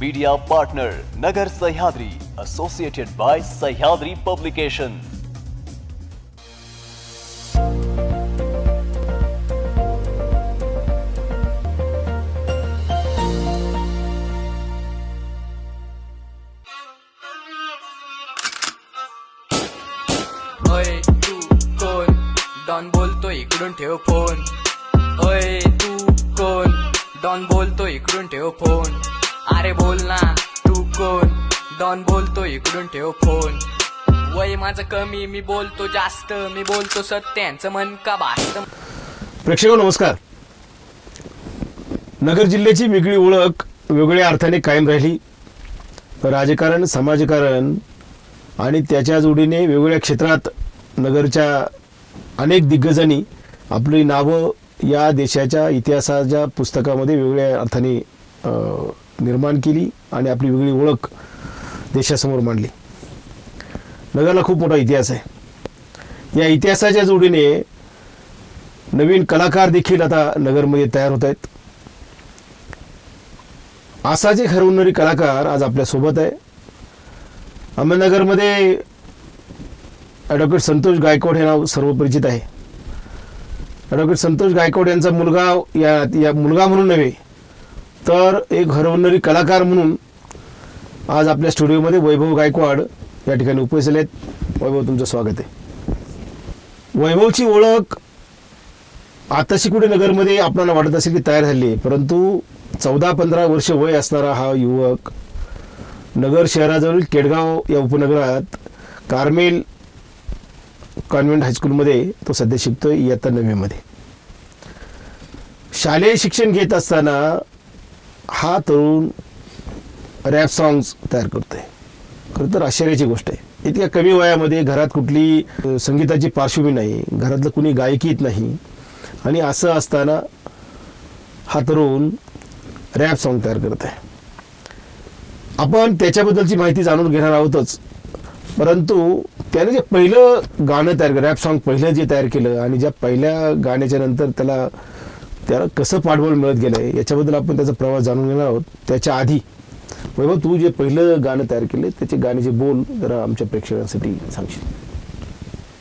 Media partner Nagar Sahyadri associated by Sahyadri publication इकडून ठेव phone. ओय तू कोण? डॉन बोलतो इकडून ठेव फ़ोन. अरे बोल ना तू कोण? डॉन बोलतो इकडून ठेव फोन. वय माझं कमी मी बोलतो जास्त मी बोलतो सत्यांचं मन का भास्त प्रेक्षक नमस्कार. नगर जिल्ह्याची वेगळी ओळख वेगळ्या अर्थाने कायम राहिली. राजकारण समाजकारण आणि त्याच्या जोडीने वेगवेगळ्या क्षेत्रात नगरच्या अनेक दिग्गजांनी आपली नावं या देशाच्या इतिहासाच्या पुस्तकामध्ये वेगवेगळ्या अर्थाने निर्माण केली आणि आपली वेगळी ओळख देशासमोर मांडली. नगरला खूप मोठा इतिहास आहे. या इतिहासाच्या जोडीने नवीन कलाकार देखील आता नगरमध्ये तयार होत आहेत. असाच एक हरवणारी कलाकार आज आपल्यासोबत आहे. अहमदनगरमध्ये ॲडव्होकेट संतोष गायकवाड हे नाव सर्व परिचित आहे. ॲडव्होकेट संतोष गायकवाड यांचा मुलगा या या मुलगा म्हणून नव्हे तर एक हरवणारी कलाकार म्हणून आज आपल्या स्टुडिओमध्ये वैभव गायकवाड या ठिकाणी उपस्थित आहेत. वैभव तुमचं स्वागत आहे. वैभवची ओळख आताशी कुठे नगरमध्ये आपल्याला वाटत असेल की तयार झाली आहे परंतु चौदा पंधरा वर्ष वय असणारा हा युवक नगर शहराजवळील केडगाव या उपनगरात कार्मेल कॉन्व्हेंट हायस्कूलमध्ये तो सध्या शिकतोय इयत्ता नववीमध्ये. शालेय शिक्षण घेत असताना हा तरुण रॅप सॉंग्स तयार करतोय. खरं तर आश्चर्याची गोष्ट आहे. इतक्या कमी वयामध्ये घरात कुठली संगीताची पार्श्वभूमी नाही घरातलं कुणी गायकीत नाही. आणि असं असताना हा तरुण रॅप सॉन्ग तयार करत आहे आपण त्याच्याबद्दलची माहिती जाणून घेणार आहोतच. परंतु त्याने जे पहिलं गाणं तयार रॅप सॉन्ग पहिलं जे तयार केलं आणि ज्या पहिल्या गाण्याच्या नंतर त्याला त्याला कसं पाठबळ मिळत गेलं आहे याच्याबद्दल आपण त्याचा प्रवास जाणून घेणार आहोत. त्याच्या आधी वैभव तू जे पहिलं गाणं तयार केलं त्याचे गाण्याचे बोल जरा आमच्या प्रेक्षकांसाठी सांगशील.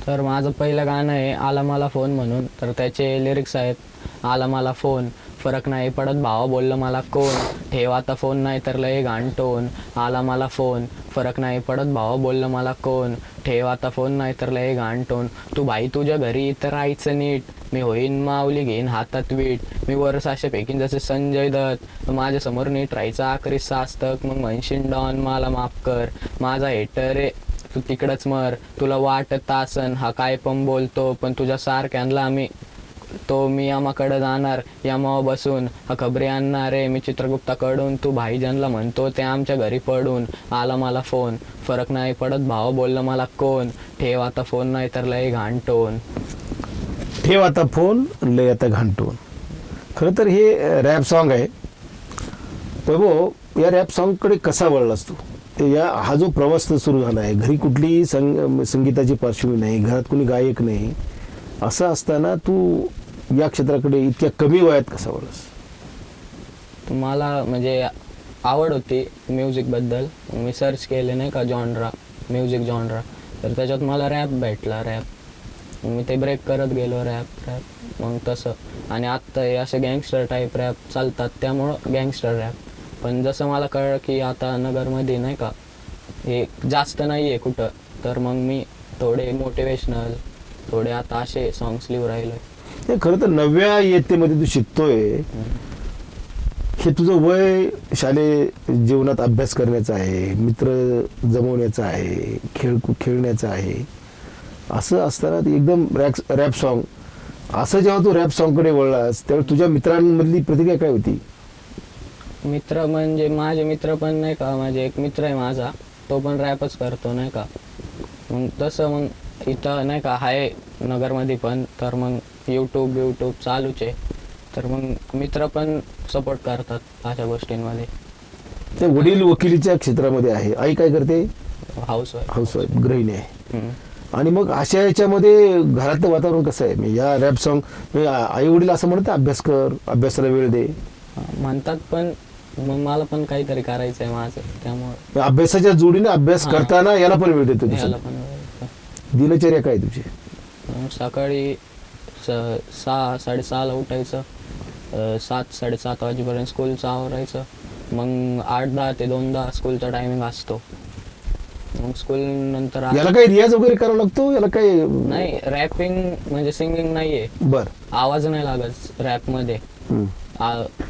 तर माझं पहिलं गाणं आहे आला मला फोन म्हणून. तर त्याचे लिरिक्स आहेत आला मला फोन फरक नाही पडत भावा बोललं मला कोण? ठेवा आता फोन नाही तर लय घांटोन आला मला फोन फरक नाही पडत भावा बोललं मला कोण? ठेवा आता फोन नाही तर लय घांटोन तू भाई तुझ्या घरी तर राहायचं नीट. मी होईन माऊली घेईन हातात वीट. मी वर साशे फेकीन जसे संजय दत्त. माझ्यासमोर नीट राहायचं आखरी सास्तक मग म्हणशीन डॉन मला माफ कर. माझा हेटर रे तू तिकडच मर. तुला वाटत असन हा काय पण बोलतो पण तुझ्या सारख्यांना आम्ही तो मी यामाकडे जाणार यामावर बसून. हा खबरी आणणार रे मी चित्रगुप्ताकडून. तू भाईजनला म्हणतो ते आमच्या घरी पडून. आला मला फोन. फरक नाही पडत भाव बोललं मला कोण. ठेव आता फोन नाही तर लय घांटोन ठेव आता फोन लय आता घांटून. खरं तर हे रॅप सॉन्ग आहे. प्रभो या रॅप सॉन्गकडे कसा वळलास तू ते या हा जो प्रवास तर सुरू झाला आहे घरी कुठली संग संगीताची पार्श्वभूमी नाही घरात कुणी गायक नाही असं असताना तू या क्षेत्राकडे इतक्या कमी वयात कसा वळलास मला म्हणजे आवड होती म्युझिकबद्दल मी सर्च केले नाही का जॉनरा म्युझिक जॉनरा तर त्याच्यात मला रॅप भेटला रॅप मी ते ब्रेक करत गेलो रॅप रॅप मग तसं. आणि आत्ता हे असे गँगस्टर टाईप रॅप चालतात त्यामुळं गँगस्टर रॅप पण जसं मला कळलं की आता नगरमध्ये नाही का हे जास्त नाही आहे कुठं. तर मग मी थोडे मोटिवेशनल थोडे आता असे सॉंग्स लिहू राहिलो ते खरं तर नव्या इयत्तेमध्ये तू शिकतोय. हे तुझं वय शालेय जीवनात अभ्यास करण्याचं आहे मित्र जमवण्याचं आहे खेळ खेळण्याचं आहे. असं असताना ते एकदम रॅप रॅप सॉन्ग असं जेव्हा तू रॅप सॉन्गकडे वळलास तेव्हा तुझ्या मित्रांमधली प्रतिक्रिया काय होती? मित्र म्हणजे माझे मित्र पण नाही का माझे एक मित्र आहे माझा तो पण रॅपच करतो नाही का. मग तसं मग इथं नाही का आहे नगरमध्ये पण तर मग यूट्यूब यूट्यूब चालूच आहे. तर मग मित्र पण सपोर्ट करतात अशा गोष्टींमध्ये. ते वडील वकिलीच्या क्षेत्रामध्ये आहे. आई काय करते? हाऊस वाईफ हाऊसवाईफ गृहिणी आहे. आणि मग अशा याच्यामध्ये घरातलं वातावरण कसं आहे? म्हणजे या रॅप सॉन्ग आई वडील असं म्हणतात अभ्यास कर अभ्यासाला वेळ दे. म्हणतात पण मग मला पण काहीतरी करायचं आहे माझं त्यामुळे. अभ्यासाच्या जोडीने अभ्यास. करताना याला पण वेळ देतो याला. पण दिनचर्या काय तुझी सकाळी सहा साडेसहाला उठायचं सात साडेसात वाजेपर्यंत स्कूलचं आवरायचं मग आठ दहा ते दोन दहा स्कूलचा टायमिंग असतो. मग स्कूल नंतर आ- याला काही रियाज वगैरे करावा लागतो? याला काही नाही रॅपिंग म्हणजे सिंगिंग नाहीये. बर. आवाज नाही लागत रॅपमध्ये हम्म.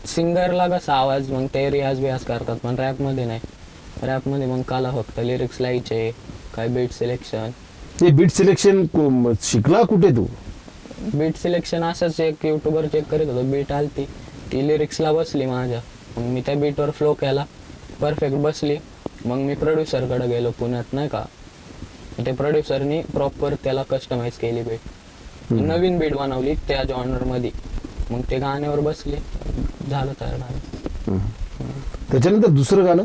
सिंगरला कसा आवाज मग ते रियाज बियाज करतात पण रॅपमध्ये नाही. रॅपमध्ये मग काला फक्त लिरिक्स लिहायचे काय बीट सिलेक्शन ते बीट सिलेक्शन शिकला कुठे तू? बीट सिलेक्शन असंच एक युट्यूबवर चेक करीत होतो बीट आलती. ती लिरिक्सला बसली माझ्या. मग मी त्या बीटवर फ्लो केला. परफेक्ट बसली. मग मी प्रोड्युसरकडे गेलो पुण्यात नाही का? ते प्रोड्युसरनी प्रॉपर त्याला कस्टमाइज केली बीट नवीन बीट बनवली त्या जॉनरमध्ये मग ते गाण्यावर बसले. झालं तयार गाणं त्याच्यानंतर दुसरं गाणं?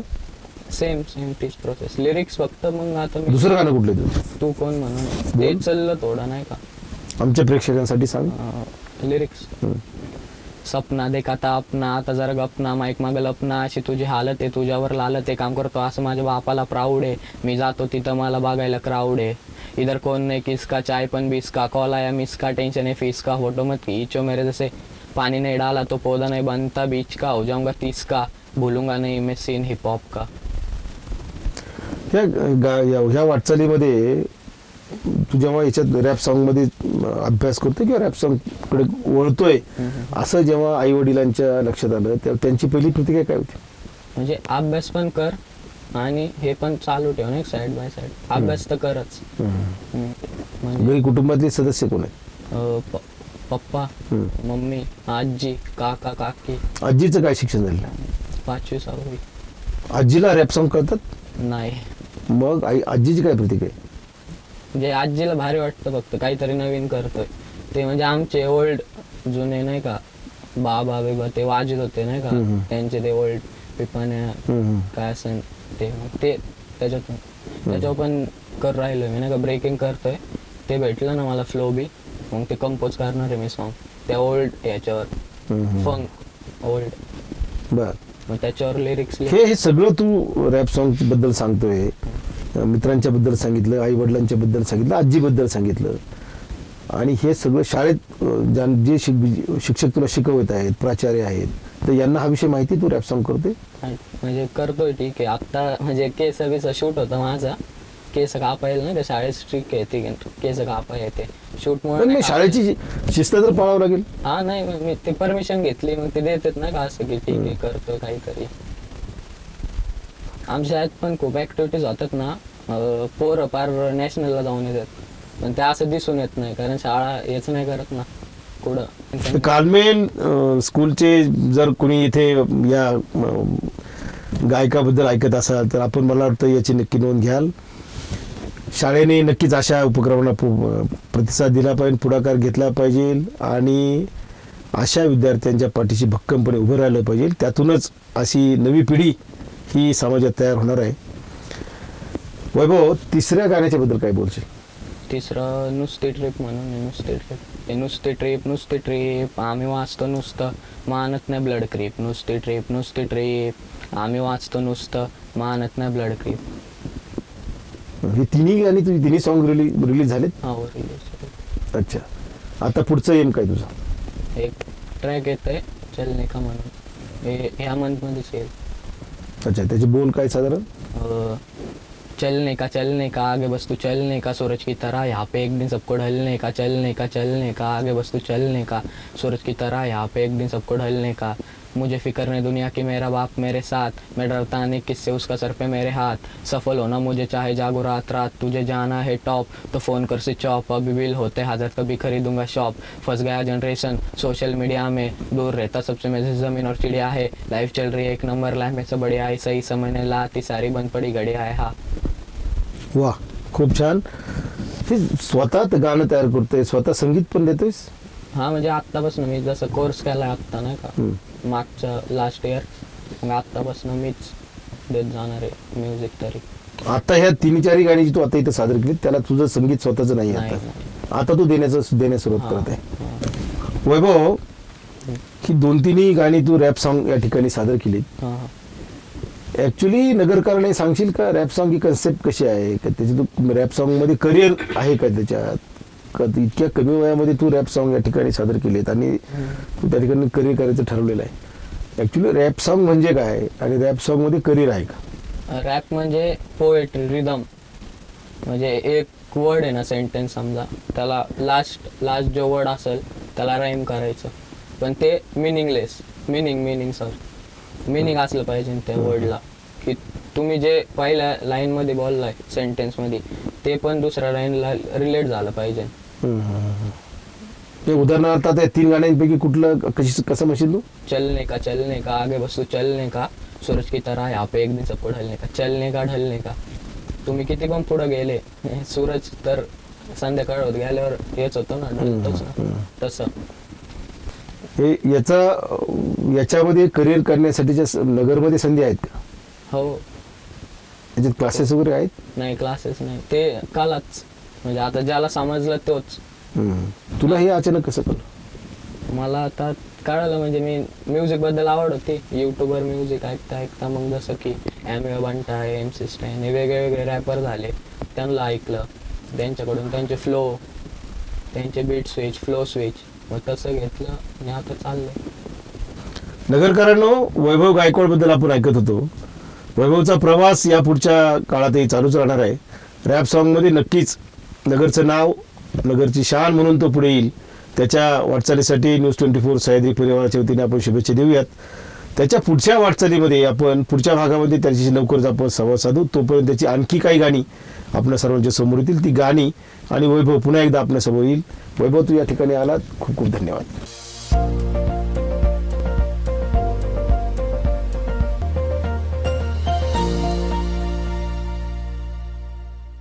सेम सेम तीच प्रोसेस लिरिक्स फक्त मग आता मी दुसरं गाणं कुठलं तू? कोण म्हणून? ते चाललं थोडं नाही का? आमच्या प्रेक्षकांसाठी सांग. लिरिक्स. सपना देखा था अपना आता जरा गपना माईक मागल अपना अशी तुझी हालत आहे तुझ्यावर लालत आहे काम करतो. असं माझ्या बापाला प्राऊड आहे. मी जातो तिथं मला बघायला क्राऊड आहे. इधर कोण नाही किसका चाय पण बिस्का कॉल आया मिसका टेंशन है फीस का फोटो मत खींचो मेरे जैसे. पानी नहीं डाला तो पौधा नहीं बनता बीच का हो जाऊंगा तीस का भूलूंगा नहीं मैं सीन हिप हॉप का. त्या या- ह्या वाटचालीमध्ये तू जेव्हा याच्यात रॅप सॉन्गमध्ये अं, अभ्यास करतोय किंवा रॅप सॉन्गकडे वळतोय असं जेव्हा आई वडिलांच्या लक्षात आलं तेव्हा त्यांची पहिली प्रतिक्रिया काय होती? म्हणजे अभ्यास पण कर आणि हे पण चालू ठेव ना साईड बाय साईड अभ्यास तर करच. म्हणजे घरी कुटुंबातले सदस्य कोण आहेत? अं, प- पप्पा. मम्मी आजी काका काकी. आजीचं काय शिक्षण झालं? पाचवी सहावी. आजीला रॅप सॉन्ग करतात? नाही. मग आई आजीची काय प्रतिक्रिया? आहे? म्हणजे आजीला भारी वाटतं फक्त काहीतरी नवीन करतोय ते म्हणजे आमचे ओल्ड जुने नाही का बाबा बिबा ते वाजत होते नाही का. त्यांचे ते ओल्ड पिपाण्या. काय असेल ते मग ते त्याच्यातून त्याच्यावर पण कर राहिलो मी नाही का ब्रेकिंग करतोय ते भेटलं ना मला फ्लो बी मग ते कंपोज करणार आहे मी सॉन्ग त्या ओल्ड याच्यावर. फंक ओल्ड बर मग त्याच्यावर लिरिक्स हे हे सगळं तू रॅप सॉन्गबद्दल सांगतोय मित्रांच्या बद्दल सांगितलं आई वडिलांच्या बद्दल सांगितलं आजीबद्दल सांगितलं. आणि हे सगळं शाळेत ज्या- जे शिक- शिक्षक तुला शिकवत आहेत प्राचार्य आहेत तर यांना हा विषय माहिती तू रॅप सॉन्ग करतोय? म्हणजे करतोय ठीक आहे. आता म्हणजे केस बीस शूट होता माझा. केस कापायला नाही का शाळेत स्ट्रिक आहे ते. केस कापाय येते शूट मुळे शाळेची शिस्त तर पाळावं लागेल. हा नाही मग मी ते परमिशन घेतली मग ते देतात ना का असं की ठीक आहे करतो काहीतरी. आमच्या शाळेत पण खूप ऍक्टिव्हिटीज होतात ना. अं, पोरं पार नॅशनलला जाऊन येतात. पण त्या असं दिसून येत नाही कारण शाळा हेच नाही करत ना. कुठं तर कालमेन स्कूलचे जर कोणी इथे या गायकाबद्दल ऐकत असाल तर आपण मला वाटतं याची नक्की नोंद घ्याल. शाळेने नक्कीच अशा उपक्रमांना पु- प्रतिसाद दिला पाहिजे पुढाकार घेतला पाहिजे आणि अशा विद्यार्थ्यांच्या पाठीशी भक्कमपणे उभं राहिलं पाहिजे. त्यातूनच अशी नवी पिढी ही समाजात तयार होणार आहे. वैभव तिसऱ्या गाण्याच्या बद्दल काय बोलशील? तिसरं नुसती ट्रिप म्हणून आहे, नुसती ट्रिप हे नुसती ट्रिप नुसती ट्रिप आम्ही वाचतो नुसतं मानत नाही ब्लड क्रीप नुसती ट्रिप नुसती ट्रिप आम्ही वाचतो नुसतं मानत नाही ब्लड क्रीप ही तिन्ही गाणी तुझी तिन्ही सॉन्ग रिलीज रिलीज झालेत? हा release. अच्छा. आता पुढचं एम काय तुझं? एक ट्रॅक येतंय चलने का म्हणून. हे ह्या मंथमध्येच येईल. अच्छा त्याचे बोल काय साधारण? अ, चलने का चलने का आगे बस तू चलने का सूरज की तरह यहाँ पे एक दिन सबको ढलने का चलने का चलने का आगे बस तू चलने का सूरज की तरह यहाँ पे एक दिन सबको ढलने का। मुझे फिक्र नहीं दुनिया की मेरा बाप मेरे साथ। मैं डरता नहीं किससे उसका सर पे मेरे हाथ। सफल होना मुझे चाहे जागो रात रात। तुझे जाना है टॉप तो फ़ोन कर से चॉप अभी बिल होते हजार तभी खरीदूंगा शॉप। फंस गया जनरेशन सोशल मीडिया में। दूर रहता सबसे मेरे ज़मीन और चिड़िया है। लाइफ चल रही है एक नंबर लाइफ में से बढ़िया है। सही समय ने लाती सारी बंद पड़ी घड़िया है। हाँ। वा खूप छान हे स्वतः ते गाणं तयार करतोय स्वतः संगीत पण देतोयस हा म्हणजे आत्तापासून मी जसं कोर्स केला आत्ता नाही का मागच्या लास्ट इयर मग आत्तापासून मीच देत जाणार आहे म्युझिक तरी. आता ह्या तीन चारही गाणी जी तू आता इथं सादर केली त्याला तुझं संगीत स्वतःच नाही नाही, आता. आता तू देण्याचं देण्यास सुरुवात करत आहे. वैभव ही दोन तिन्ही गाणी तू रॅप सॉन्ग या ठिकाणी सादर केली हा, हा. ऍक्च्युली नगरकरणे सांगशील का? रॅप सॉन्ग ही कन्सेप्ट कशी आहे? का त्याची तू रॅप सॉन्गमध्ये करिअर आहे का त्याच्यात? इतक्या कमी वयामध्ये तू रॅप सॉन्ग या ठिकाणी सादर केलेत आणि तू त्या ठिकाणी करिअर करायचं ठरवलेलं आहे. ऍक्च्युली रॅप सॉन्ग म्हणजे काय? आणि रॅप सॉन्गमध्ये करिअर आहे का? रॅप म्हणजे पोएट्री रिदम म्हणजे एक वर्ड आहे ना सेंटेन्स समजा. त्याला लास्ट लास्ट जो वर्ड असेल त्याला राईम करायचं. पण ते meaningless meaning meaning sir meaning असलं पाहिजे त्या वर्डला की तुम्ही जे पहिल्या लाईनमध्ये बोललाय सेंटेन्समध्ये ते पण दुसऱ्या लाईनला रिलेट झालं पाहिजे. ते उदाहरणार्थ आता या तीन गाण्यांपैकी कुठलं कशी कसं म्हणशील तू? चलने का चलने का आगे बसू चलने का. सूरज की तरह यहाँ पे एक दिन सबको ढलने का चलने का ढलने का. तुम्ही किती पण पुढे गेले सूरज तर संध्याकाळ होत गेल्यावर हेच होतो ना ढलतोच ना. तसं. हे याचा याच्यामध्ये करिअर करण्यासाठीच्या नगरमध्ये संधी आहेत का? हो. याच्यात क्लासेस वगैरे आहेत? नाही क्लासेस नाही. ते कालाच. म्हणजे आता ज्याला समजलं तोच. हम्म. तुला हे अचानक कसं कळलं? मला आता कळालं म्हणजे मी म्युझिकबद्दल आवड होती. युट्यूबवर म्युझिक ऐकता ऐकता मग जसं की एम ए बंटा आहे एम सी स्टॅन हे वेगळे वेगळे रॅपर झाले. त्यांना ऐकलं. त्यांच्याकडून त्यांचे फ्लो त्यांचे बीट स्विच फ्लो स्विच मग तसं घेतलं आणि आता चाललंय. नगरकरांनो वैभव गायकवाडबद्दल आपण ऐकत होतो. वैभवचा प्रवास या पुढच्या काळातही चालूच राहणार आहे. रॅप सॉन्गमध्ये नक्कीच नगरचं नाव नगरची शान म्हणून तो पुढे येईल. त्याच्या वाटचालीसाठी न्यूज ट्वेंटी फोर सह्याद्री परिवाराच्या वतीने आपण शुभेच्छा देऊयात. त्याच्या पुढच्या वाटचालीमध्ये आपण पुढच्या भागामध्ये त्याच्याशी लवकरच आपण संवाद साधू. तोपर्यंत त्याची आणखी काही गाणी आपल्या सर्वांच्या समोर येतील. ती गाणी आणि वैभव पुन्हा एकदा आपल्यासमोर येईल. वैभव तू या ठिकाणी आलात. खूप खूप धन्यवाद.